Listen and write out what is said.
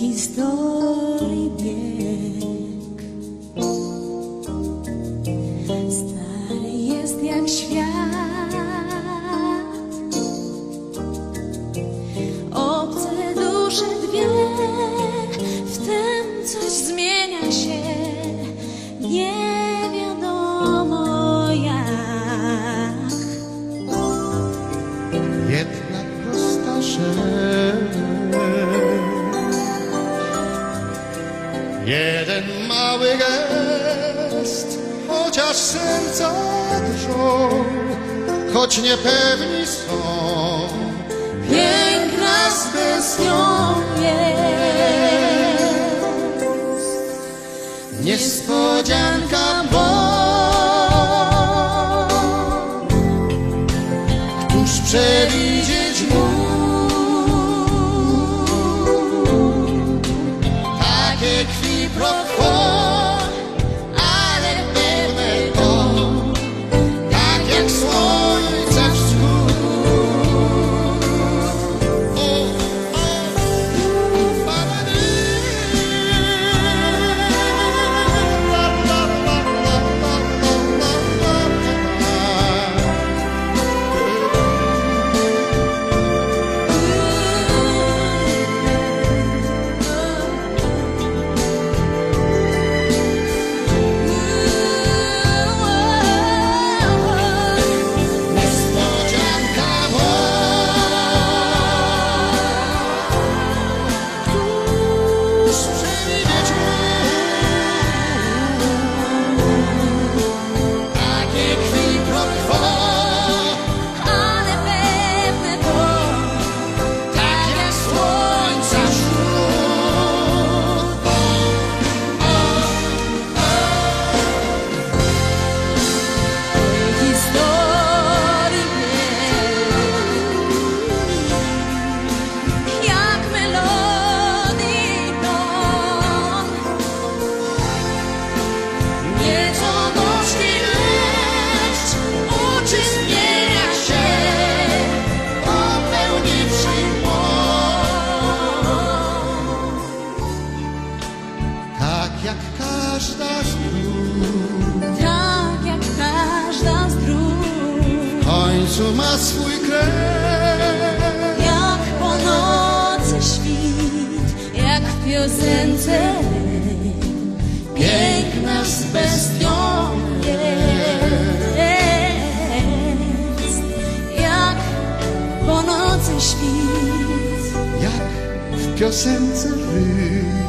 historia. Jeden mały gest Chociaż serca drżą Choć niepewni są. Piękna z bestią jest Niespodzianka, bo Któż przewidzieć mógł Takie проходить. Końcu ma swój kres Jak po nocy świt, jak w piosence. Piękna z bestią jest. Jak po nocy świt. Jak w piosence wy